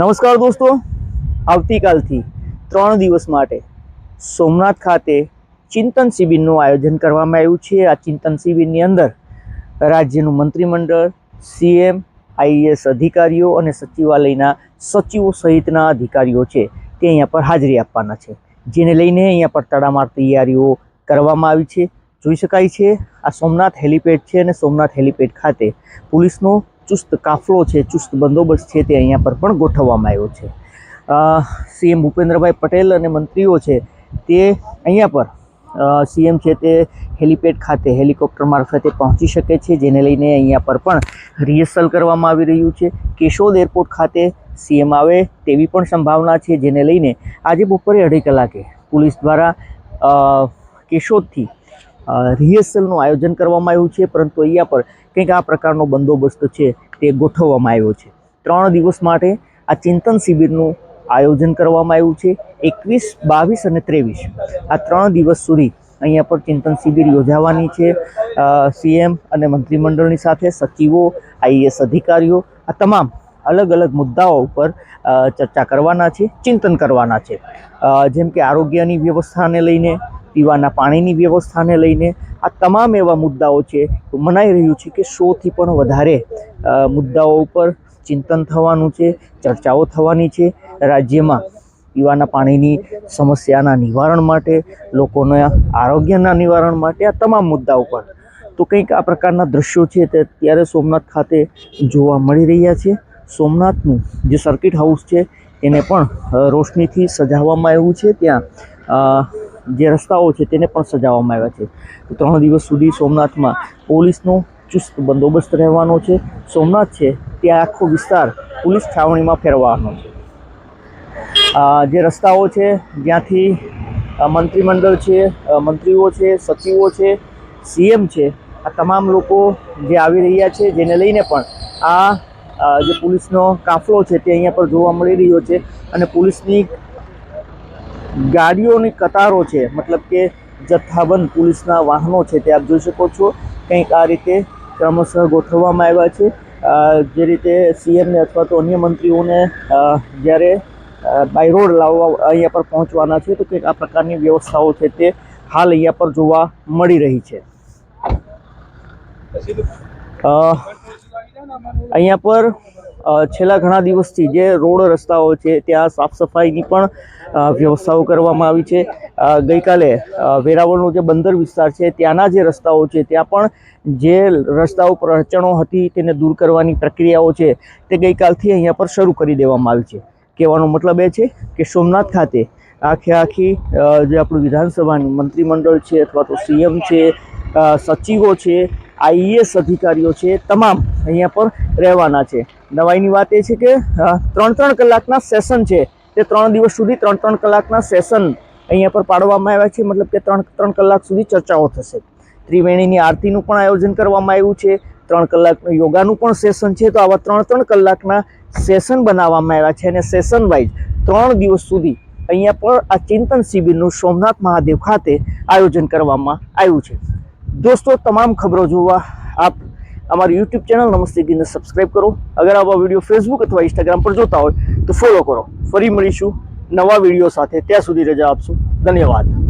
નમસ્કાર દોસ્તો. આવતીકાલથી ત્રણ દિવસ માટે સોમનાથ ખાતે ચિંતન શિબિરનું આયોજન કરવામાં આવ્યું છે. આ ચિંતન શિબિરની અંદર રાજ્યનું મંત્રીમંડળ, સીએમ, આઈએએસ અધિકારીઓ અને સચિવાલયના સચિવો સહિતના અધિકારીઓ છે તે અહીંયા પર હાજરી આપવાના છે. જેને લઈને અહીંયા પર તડામાર તૈયારીઓ કરવામાં આવી છે. જોઈ શકાય છે આ સોમનાથ હેલિપેડ છે અને સોમનાથ હેલિપેડ ખાતે પોલીસનો ચુસ્ત કાફલો છે, ચુસ્ત બંદોબસ્ત છે તે અહીંયા પર પણ ગોઠવવામાં આવ્યો છે. સીએમ ભૂપેન્દ્રભાઈ પટેલ અને મંત્રીઓ છે તે અહીંયા પર સીએમ છે તે હેલિપેડ ખાતે, હેલિકોપ્ટર મારફતે પહોંચી શકે છે, જેને લઈને અહીંયા પર પણ રિહર્સલ કરવામાં આવી રહ્યું છે. કેશોદ એરપોર્ટ ખાતે સીએમ આવે તેવી પણ સંભાવના છે, જેને લઈને આજે બપોરે અઢી કલાકે પોલીસ દ્વારા કેશોદથી રિહર્સલનું આયોજન કરવામાં આવ્યું છે, પરંતુ અહીંયા પર કંઈક આ પ્રકારનો બંદોબસ્ત છે તે ગોઠવવામાં આવ્યો છે. ત્રણ દિવસ માટે આ ચિંતન શિબિરનું આયોજન કરવામાં આવ્યું છે, એકવીસ, બાવીસ અને ત્રેવીસ. આ ત્રણ દિવસ સુધી અહીંયા પર ચિંતન શિબિર યોજાવાની છે. સીએમ અને મંત્રીમંડળની સાથે સચિવો, આઈએએસ અધિકારીઓ, આ તમામ અલગ અલગ મુદ્દાઓ ઉપર ચર્ચા કરવાના છે, ચિંતન કરવાના છે. જેમ કે આરોગ્યની વ્યવસ્થાને લઈને પીવાના પાણીની વ્યવસ્થાને લઈને આ તમામ એવા મુદ્દાઓ છે મનાઈ રહ્યું છે કે સોથી પણ વધારે મુદ્દાઓ ઉપર ચિંતન થવાનું છે, ચર્ચાઓ થવાની છે. રાજ્યમાં પીવાના પાણીની સમસ્યાના નિવારણ માટે, લોકોના આરોગ્યના નિવારણ માટે આ તમામ મુદ્દા ઉપર. તો કંઈક આ પ્રકારના દ્રશ્યો છે તે અત્યારે સોમનાથ ખાતે જોવા મળી રહ્યા છે. સોમનાથનું જે સર્કિટ હાઉસ છે, એને પણ રોશનીથી સજાવવામાં આવ્યું છે. ત્યાં જે રસ્તાઓ છે તેને પણ સજાવવામાં આવ્યા છે. ત્રણ દિવસ સુધી સોમનાથમાં પોલીસનો ચુસ્ત બંદોબસ્ત રહેવાનો છે. સોમનાથ છે ત્યાં આખો વિસ્તાર પોલીસ છાવણીમાં ફેરવાનો છે. જે રસ્તાઓ છે, જ્યાંથી મંત્રીમંડળ છે મંત્રીઓ છે, સચિવો છે, સીએમ છે, આ તમામ લોકો જે આવી રહ્યા છે, જેને લઈને પણ આ જે પોલીસનો કાફલો છે તે અહીંયા પર જોવા મળી રહ્યો છે અને પોલીસની ગાડીઓની કતારો છે. મતલબ કે જથ્થાબંધ પોલીસના વાહનો છે તે આપ જોઈ શકો છો. કંઈક આ રીતે ક્રમશઃ ગોઠવવામાં આવ્યા છે. જે રીતે સીએમને અથવા તો અન્ય મંત્રીઓને જ્યારે બાય રોડ લાવવા અહીંયા પર પહોંચવાના છે, તો કંઈક આ પ્રકારની વ્યવસ્થાઓ છે તે હાલ અહીંયા પર જોવા મળી રહી છે. અહીંયા પર છેલ્લા ઘણા દિવસથી જે રોડ રસ્તાઓ છે, ત્યાં સાફ સફાઈની પણ વ્યવસ્થાઓ કરવામાં આવી છે. ગઈકાલે વેરાવળનો જે બંદર વિસ્તાર છે, ત્યાંના જે રસ્તાઓ છે, ત્યાં પણ જે રસ્તાઓ પર અડચણો હતી તેને દૂર કરવાની પ્રક્રિયાઓ છે, તે ગઈકાલથી અહીંયા પર શરૂ કરી દેવામાં આવી છે. કહેવાનો મતલબ એ છે કે સોમનાથ ખાતે આખે આખી જે આપણું વિધાનસભાની મંત્રીમંડળ છે અથવા તો સીએમ છે સચિવો છે, આઈએએસ અધિકારીઓ છે, તમામ અહીંયા પર રહેવાના છે. નવાઈની વાત એ છે કે ત્રણ ત્રણ કલાકના સેશન છે. તે ત્રણ દિવસ સુધી ત્રણ ત્રણ કલાકના સેશન અહીંયા પર પાડવામાં આવ્યા છે. મતલબ કે ત્રણ ત્રણ કલાક સુધી ચર્ચાઓ થશે. ત્રિવેણીની આરતીનું પણ આયોજન કરવામાં આવ્યું છે. ત્રણ કલાકનું યોગાનું પણ સેશન છે. તો આવા ત્રણ ત્રણ કલાકના સેશન બનાવવામાં આવ્યા છે. અને સેશન વાઇઝ ત્રણ દિવસ સુધી અહીંયા પર આ ચિંતન શિબિરનું સોમનાથ મહાદેવ ખાતે આયોજન કરવામાં આવ્યું છે. દોસ્તો, તમામ ખબરો જોવા આપ અમારી યુટ્યુબ ચેનલ નમસ્તે ગીને સબસ્ક્રાઇબ કરો. અગર આવા વીડિયો ફેસબુક અથવા ઇન્સ્ટાગ્રામ પર જોતા હોય તો ફોલો કરો. ફરી મળીશું નવા વીડિયો સાથે. ત્યાં સુધી રજા આપશું. ધન્યવાદ.